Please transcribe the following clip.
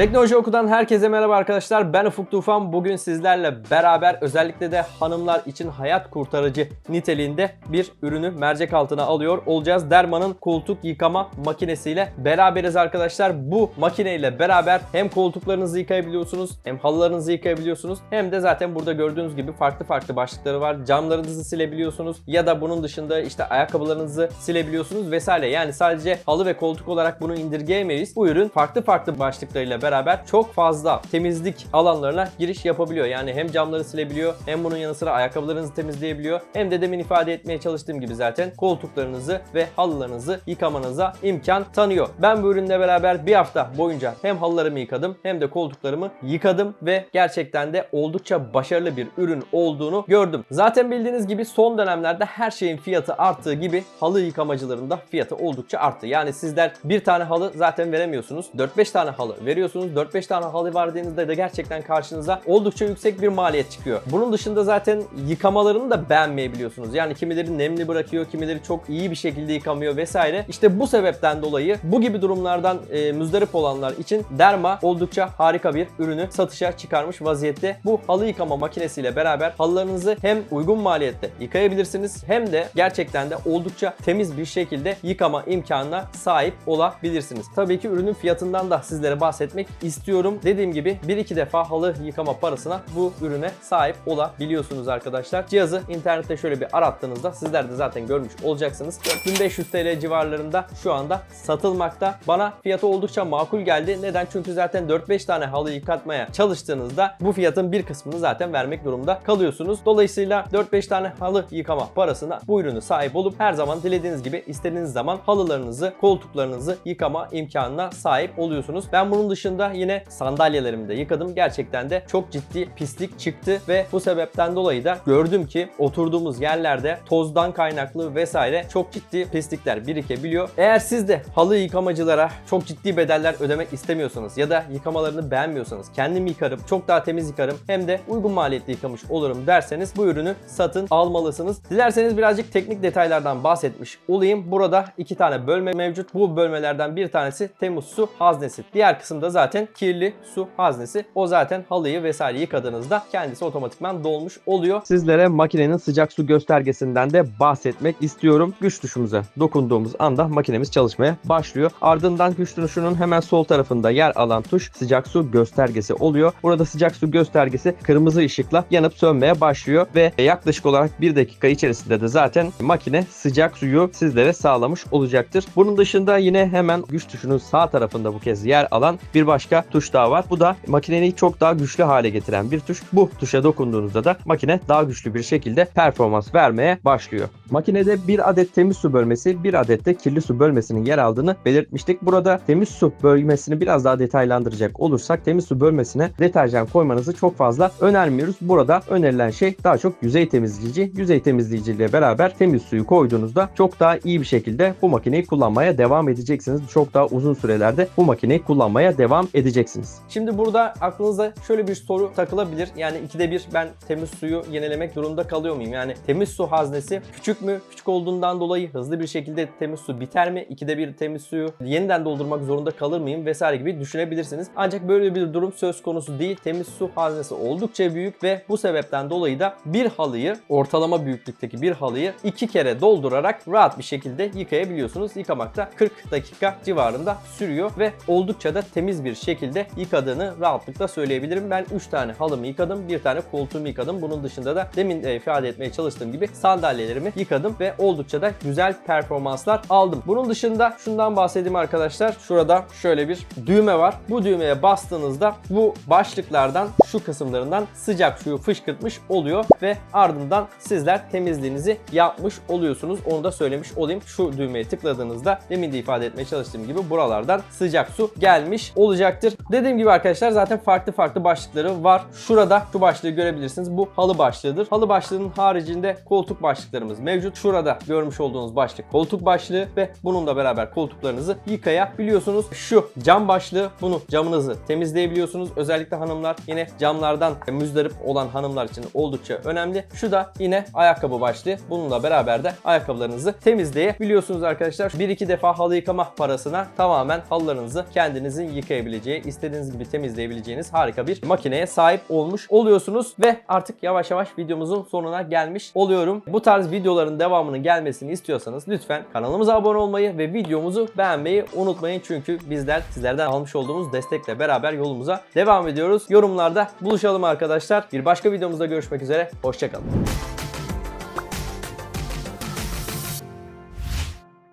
Teknoloji Oku'dan herkese merhaba arkadaşlar. Ben Ufuk Tufan. Bugün sizlerle beraber özellikle de hanımlar için hayat kurtarıcı niteliğinde bir ürünü mercek altına alıyor olacağız. Derma'nın koltuk yıkama makinesiyle beraberiz arkadaşlar. Bu makineyle beraber hem koltuklarınızı yıkayabiliyorsunuz hem halılarınızı yıkayabiliyorsunuz hem de zaten burada gördüğünüz gibi farklı farklı başlıkları var. Camlarınızı silebiliyorsunuz ya da bunun dışında işte ayakkabılarınızı silebiliyorsunuz vesaire. Yani sadece halı ve koltuk olarak bunu indirgeyemeyiz. Bu ürün farklı farklı başlıklarıyla beraber çok fazla temizlik alanlarına giriş yapabiliyor. Yani hem camları silebiliyor hem bunun yanı sıra ayakkabılarınızı temizleyebiliyor. Hem de demin ifade etmeye çalıştığım gibi zaten koltuklarınızı ve halılarınızı yıkamanıza imkan tanıyor. Ben bu ürünle beraber bir hafta boyunca hem halılarımı yıkadım hem de koltuklarımı yıkadım ve gerçekten de oldukça başarılı bir ürün olduğunu gördüm. Zaten bildiğiniz gibi son dönemlerde her şeyin fiyatı arttığı gibi halı yıkamacılarında fiyatı oldukça arttı. Yani sizler bir tane halı zaten veremiyorsunuz. 4-5 tane halı veriyorsunuz. 4-5 tane halı verdiğinizde de gerçekten karşınıza oldukça yüksek bir maliyet çıkıyor. Bunun dışında zaten yıkamalarını da beğenmeyebiliyorsunuz. Yani kimileri nemli bırakıyor, kimileri çok iyi bir şekilde yıkamıyor vesaire. İşte bu sebepten dolayı bu gibi durumlardan e, müzdarip olanlar için Derma oldukça harika bir ürünü satışa çıkarmış vaziyette. Bu halı yıkama makinesiyle beraber halılarınızı hem uygun maliyette yıkayabilirsiniz hem de gerçekten de oldukça temiz bir şekilde yıkama imkanına sahip olabilirsiniz. Tabii ki ürünün fiyatından da sizlere bahsetmek istiyorum. Dediğim gibi 1-2 defa halı yıkama parasına bu ürüne sahip olabiliyorsunuz arkadaşlar. Cihazı internette şöyle bir arattığınızda sizler de zaten görmüş olacaksınız. 4500 TL civarlarında şu anda satılmakta. Bana fiyatı oldukça makul geldi. Neden? Çünkü zaten 4-5 tane halı yıkatmaya çalıştığınızda bu fiyatın bir kısmını zaten vermek durumunda kalıyorsunuz. Dolayısıyla 4-5 tane halı yıkama parasına bu ürünü sahip olup her zaman dilediğiniz gibi istediğiniz zaman halılarınızı, koltuklarınızı yıkama imkanına sahip oluyorsunuz. Ben bunun dışında yine sandalyelerimi de yıkadım. Gerçekten de çok ciddi pislik çıktı ve bu sebepten dolayı da gördüm ki oturduğumuz yerlerde tozdan kaynaklı vesaire çok ciddi pislikler birikebiliyor. Eğer siz de halı yıkamacılara çok ciddi bedeller ödemek istemiyorsanız ya da yıkamalarını beğenmiyorsanız kendim yıkarım, çok daha temiz yıkarım hem de uygun maliyetli yıkamış olurum derseniz bu ürünü satın almalısınız. Dilerseniz birazcık teknik detaylardan bahsetmiş olayım. Burada iki tane bölme mevcut. Bu bölmelerden bir tanesi temiz su haznesi. Diğer kısımda zaten kirli su haznesi. O zaten halıyı vesaire yıkadığınızda kendisi otomatikman dolmuş oluyor. Sizlere makinenin sıcak su göstergesinden de bahsetmek istiyorum. Güç tuşumuza dokunduğumuz anda makinemiz çalışmaya başlıyor. Ardından güç tuşunun hemen sol tarafında yer alan tuş sıcak su göstergesi oluyor. Burada sıcak su göstergesi kırmızı ışıkla yanıp sönmeye başlıyor ve yaklaşık olarak bir dakika içerisinde de zaten makine sıcak suyu sizlere sağlamış olacaktır. Bunun dışında yine hemen güç tuşunun sağ tarafında bu kez yer alan bir başka tuş daha var. Bu da makineyi çok daha güçlü hale getiren bir tuş. Bu tuşa dokunduğunuzda da makine daha güçlü bir şekilde performans vermeye başlıyor. Makinede bir adet temiz su bölmesi, bir adet de kirli su bölmesinin yer aldığını belirtmiştik. Burada temiz su bölmesini biraz daha detaylandıracak olursak temiz su bölmesine deterjan koymanızı çok fazla önermiyoruz. Burada önerilen şey daha çok yüzey temizleyici. Yüzey temizleyici ile beraber temiz suyu koyduğunuzda çok daha iyi bir şekilde bu makineyi kullanmaya devam edeceksiniz. Çok daha uzun sürelerde bu makineyi kullanmaya devam edeceksiniz. Şimdi burada aklınıza şöyle bir soru takılabilir. Yani ikide bir ben temiz suyu yenilemek durumunda kalıyor muyum? Yani temiz su haznesi küçük mü? Küçük olduğundan dolayı hızlı bir şekilde temiz su biter mi? İkide bir temiz suyu yeniden doldurmak zorunda kalır mıyım? Vesaire gibi düşünebilirsiniz. Ancak böyle bir durum söz konusu değil. Temiz su haznesi oldukça büyük ve bu sebepten dolayı da bir halıyı ortalama büyüklükteki bir halıyı iki kere doldurarak rahat bir şekilde yıkayabiliyorsunuz. Yıkamakta 40 dakika civarında sürüyor ve oldukça da temiz bir şekilde yıkadığını rahatlıkla söyleyebilirim. Ben 3 tane halımı yıkadım, bir tane koltuğumu yıkadım. Bunun dışında da demin de ifade etmeye çalıştığım gibi sandalyelerimi yıkadım ve oldukça da güzel performanslar aldım. Bunun dışında şundan bahsedeyim arkadaşlar. Şurada şöyle bir düğme var. Bu düğmeye bastığınızda bu başlıklardan şu kısımlarından sıcak suyu fışkırtmış oluyor ve ardından sizler temizliğinizi yapmış oluyorsunuz. Onu da söylemiş olayım. Şu düğmeye tıkladığınızda demin de ifade etmeye çalıştığım gibi buralardan sıcak su gelmiş olacaktır. Dediğim gibi arkadaşlar zaten farklı farklı başlıkları var. Şurada şu başlığı görebilirsiniz. Bu halı başlığıdır. Halı başlığının haricinde koltuk başlıklarımız mevcut. Mevcut. Şurada görmüş olduğunuz başlık koltuk başlığı ve bununla beraber koltuklarınızı yıkayabiliyorsunuz. Şu cam başlığı bunu camınızı temizleyebiliyorsunuz. Özellikle hanımlar yine camlardan müzdarip olan hanımlar için oldukça önemli. Şu da yine ayakkabı başlığı. Bununla beraber de ayakkabılarınızı temizleyebiliyorsunuz arkadaşlar. Bir iki defa halı yıkama parasına tamamen halılarınızı kendinizin yıkayabileceği, istediğiniz gibi temizleyebileceğiniz harika bir makineye sahip olmuş oluyorsunuz ve artık yavaş yavaş videomuzun sonuna gelmiş oluyorum. Bu tarz videoların devamının gelmesini istiyorsanız lütfen kanalımıza abone olmayı ve videomuzu beğenmeyi unutmayın. Çünkü bizler sizlerden almış olduğumuz destekle beraber yolumuza devam ediyoruz. Yorumlarda buluşalım arkadaşlar. Bir başka videomuzda görüşmek üzere. Hoşçakalın.